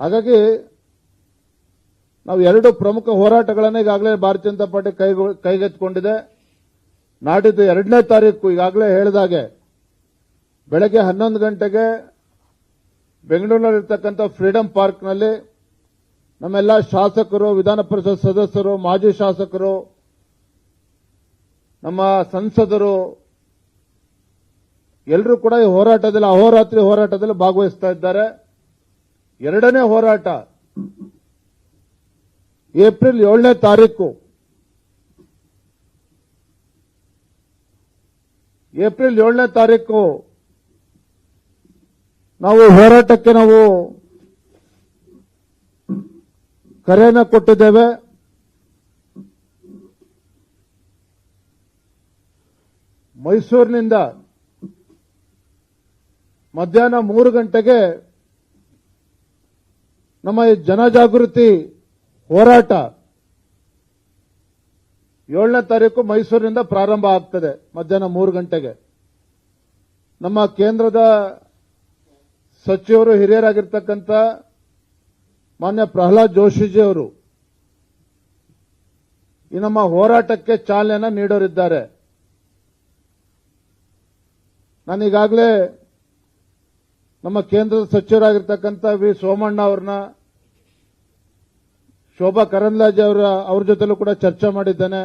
ಹಾಗಾಗಿ ನಾವು ಎರಡು ಪ್ರಮುಖ ಹೋರಾಟಗಳನ್ನು ಈಗಾಗಲೇ ಭಾರತೀಯ ಜನತಾ ಪಾರ್ಟಿ ಕೈಗೊ- ಕೈಗೆತ್ತಿಕೊಂಡಿದೆ. ನಾಡಿದ್ದು ಎರಡನೇ ತಾರೀಕು ಈಗಾಗಲೇ ಹೇಳಿದಾಗೆ ಬೆಳಗ್ಗೆ ಹನ್ನೊಂದು ಗಂಟೆಗೆ ಬೆಂಗಳೂರಿನಲ್ಲಿರ್ತಕ್ಕಂಥ ಫ್ರೀಡಂ ಪಾರ್ಕ್ನಲ್ಲಿ ನಮ್ಮೆಲ್ಲ ಶಾಸಕರು, ವಿಧಾನ ಪರಿಷತ್ ಸದಸ್ಯರು, ಮಾಜಿ ಶಾಸಕರು, ನಮ್ಮ ಸಂಸದರು ಎಲ್ಲರೂ ಕೂಡ ಈ ಹೋರಾಟದಲ್ಲಿ, ಅಹೋರಾತ್ರಿ ಹೋರಾಟದಲ್ಲಿ ಭಾಗವಹಿಸ್ತಾ ಇದ್ದಾರೆ. ಎರಡನೇ ಹೋರಾಟ. ಏಪ್ರಿಲ್ ಏಳನೇ ತಾರೀಕು. ಏಪ್ರಿಲ್ ಏಳನೇ ತಾರೀಕು. ನಾವು ಹೋರಾಟಕ್ಕೆ ನಾವು ಕರೆಯನ್ನು ಕೊಟ್ಟಿದ್ದೇವೆ. ಮೈಸೂರಿನಿಂದ ಮಧ್ಯಾಹ್ನ ಮೂರು ಗಂಟೆಗೆ ನಮ್ಮ ಜನಜಾಗೃತಿ ಹೋರಾಟ ಏಳನೇ ತಾರೀಕು ಮೈಸೂರಿನಿಂದ ಪ್ರಾರಂಭ ಆಗ್ತದೆ, ಮಧ್ಯಾಹ್ನ ಮೂರು ಗಂಟೆಗೆ. ನಮ್ಮ ಕೇಂದ್ರದ ಸಚಿವರು, ಹಿರಿಯರಾಗಿರ್ತಕ್ಕಂಥ ಮಾನ್ಯ ಪ್ರಹ್ಲಾದ್ ಜೋಶಿಜಿ ಅವರು ಈ ನಮ್ಮ ಹೋರಾಟಕ್ಕೆ ಚಾಲನೆಯನ್ನು ನೀಡೋರಿದ್ದಾರೆ. ನಾನು ಈಗಾಗಲೇ ನಮ್ಮ ಕೇಂದ್ರದ ಸಚಿವರಾಗಿರ್ತಕ್ಕಂಥ ವಿ ಸೋಮಣ್ಣ ಅವ್ರನ್ನ, ಶೋಭಾ ಕರಂದ್ಲಾಜೆ ಅವರ, ಅವ್ರ ಜೊತೆಲೂ ಕೂಡ ಚರ್ಚೆ ಮಾಡಿದ್ದೇನೆ.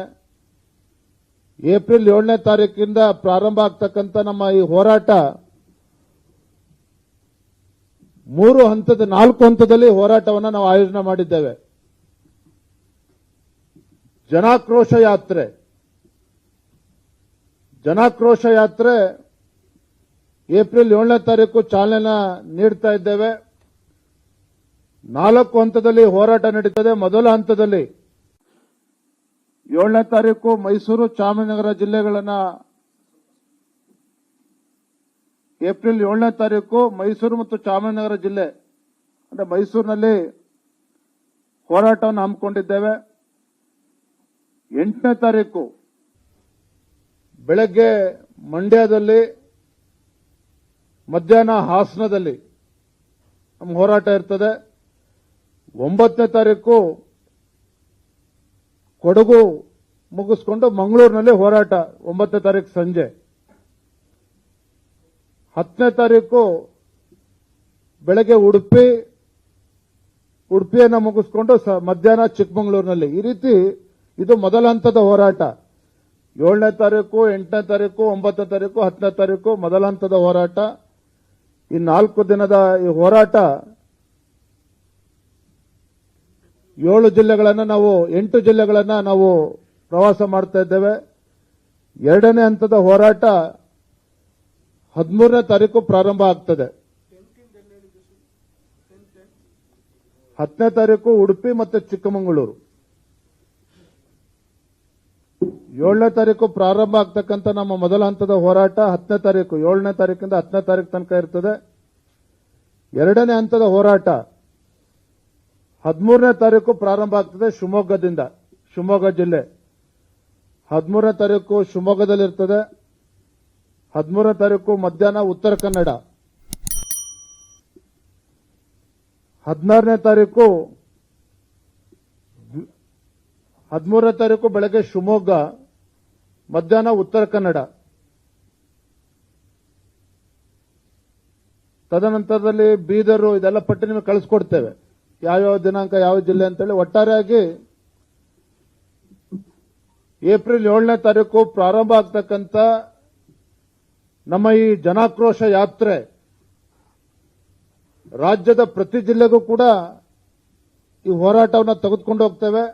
ಏಪ್ರಿಲ್ ಏಳನೇ ತಾರೀಕಿಂದ ಪ್ರಾರಂಭ ಆಗ್ತಕ್ಕಂಥ ನಮ್ಮ ಈ ಹೋರಾಟ, ಮೂರು ಹಂತದ, ನಾಲ್ಕು ಹಂತದಲ್ಲಿ ಹೋರಾಟವನ್ನು ನಾವು ಆಯೋಜನೆ ಮಾಡಿದ್ದೇವೆ. ಜನಾಕ್ರೋಶ ಯಾತ್ರೆ. ಜನಾಕ್ರೋಶ ಯಾತ್ರೆ ಏಪ್ರಿಲ್ ಏಳನೇ ತಾರೀಕು ಚಾಲನೆ ನೀಡ್ತಾ ಇದ್ದೇವೆ. ನಾಲ್ಕು ಹಂತದಲ್ಲಿ ಹೋರಾಟ ನಡೀತದೆ. ಮೊದಲ ಹಂತದಲ್ಲಿ ಏಳನೇ ತಾರೀಕು ಮೈಸೂರು ಚಾಮರಾಜನಗರ ಜಿಲ್ಲೆಗಳನ್ನ ಏಪ್ರಿಲ್ ಏಳನೇ ತಾರೀಕು ಮೈಸೂರು ಮತ್ತು ಚಾಮರಾಜನಗರ ಜಿಲ್ಲೆ, ಅಂದ್ರೆ ಮೈಸೂರಿನಲ್ಲಿ ಹೋರಾಟವನ್ನು ಹಮ್ಮಿಕೊಂಡಿದ್ದೇವೆ. ಎಂಟನೇ ತಾರೀಕು ಬೆಳಗ್ಗೆ ಮಂಡ್ಯದಲ್ಲಿ ಮಧ್ಯಾಹ್ನ ಹಾಸನದಲ್ಲಿ ನಮ್ಮ ಹೋರಾಟ ಇರ್ತದೆ. ಒಂಬತ್ತನೇ ತಾರೀಕು ಕೊಡಗು ಮುಗಿಸ್ಕೊಂಡು ಮಂಗಳೂರಿನಲ್ಲಿ ಹೋರಾಟ, ಒಂಬತ್ತನೇ ತಾರೀಕು ಸಂಜೆ. ಹತ್ತನೇ ತಾರೀಕು ಬೆಳಗ್ಗೆ ಉಡುಪಿ, ಉಡುಪಿಯನ್ನು ಮುಗಿಸ್ಕೊಂಡು ಮಧ್ಯಾಹ್ನ ಚಿಕ್ಕಮಗಳೂರಿನಲ್ಲಿ. ಈ ರೀತಿ ಇದು ಮೊದಲ ಹಂತದ ಹೋರಾಟ. ಏಳನೇ ತಾರೀಕು, ಎಂಟನೇ ತಾರೀಕು, ಒಂಬತ್ತನೇ ತಾರೀಕು, ಹತ್ತನೇ ತಾರೀಕು ಮೊದಲ ಹಂತದ ಹೋರಾಟ. ಈ ನಾಲ್ಕು ದಿನದ ಈ ಹೋರಾಟ ಏಳು ಜಿಲ್ಲೆಗಳನ್ನು ನಾವು, ಎಂಟು ಜಿಲ್ಲೆಗಳನ್ನು ನಾವು ಪ್ರವಾಸ ಮಾಡ್ತಾ ಇದ್ದೇವೆ. ಎರಡನೇ ಹಂತದ ಹೋರಾಟ ಹದಿಮೂರನೇ ತಾರೀಕು ಪ್ರಾರಂಭ ಆಗ್ತದೆ. ಹತ್ತನೇ ತಾರೀಕು ಉಡುಪಿ ಮತ್ತು ಚಿಕ್ಕಮಗಳೂರು. ಏಳನೇ ತಾರೀಕು ಪ್ರಾರಂಭ ಆಗ್ತಕ್ಕಂಥ ನಮ್ಮ ಮೊದಲ ಹಂತದ ಹೋರಾಟ ಹತ್ತನೇ ತಾರೀಕು, ಏಳನೇ ತಾರೀಕಿಂದ ಹತ್ತನೇ ತಾರೀಕು ತನಕ ಇರ್ತದೆ. ಎರಡನೇ ಹಂತದ ಹೋರಾಟ ಹದಿಮೂರನೇ ತಾರೀಕು ಪ್ರಾರಂಭ ಆಗ್ತದೆ ಶಿವಮೊಗ್ಗದಿಂದ, ಶಿವಮೊಗ್ಗ ಜಿಲ್ಲೆ. ಹದಿಮೂರನೇ ತಾರೀಕು ಶಿವಮೊಗ್ಗದಲ್ಲಿರ್ತದೆ ಹದಿಮೂರನೇ ತಾರೀಕು ಮಧ್ಯಾಹ್ನ ಉತ್ತರ ಕನ್ನಡ. ಹದಿನಾರನೇ ತಾರೀಕು ಹದಿಮೂರನೇ ತಾರೀಕು ಬೆಳಗ್ಗೆ ಶಿವಮೊಗ್ಗ. ಮಧ್ಯಾಹ್ನ ಉತ್ತರ ಕನ್ನಡ. ತದನಂತರದಲ್ಲಿ ಬೀದರು, ಇದೆಲ್ಲ ಪಟ್ಟಿ ನಿಮಗೆ ಕಳಿಸ್ಕೊಡ್ತೇವೆ. ಯಾವ್ಯಾವ ದಿನಾಂಕ, ಯಾವ ಜಿಲ್ಲೆ ಅಂತೇಳಿ ಒಟ್ಟಾರೆಯಾಗಿ ಏಪ್ರಿಲ್ ಏಳನೇ ತಾರೀಕು ಪ್ರಾರಂಭ ಆಗ್ತಕ್ಕಂಥ ನಮ್ಮ ಈ ಜನಾಕ್ರೋಶ ಯಾತ್ರೆ ರಾಜ್ಯದ ಪ್ರತಿ ಜಿಲ್ಲೆಗೂ ಕೂಡ ಈ ಹೋರಾಟವನ್ನು ತೆಗೆದುಕೊಂಡು ಹೋಗ್ತೇವೆ.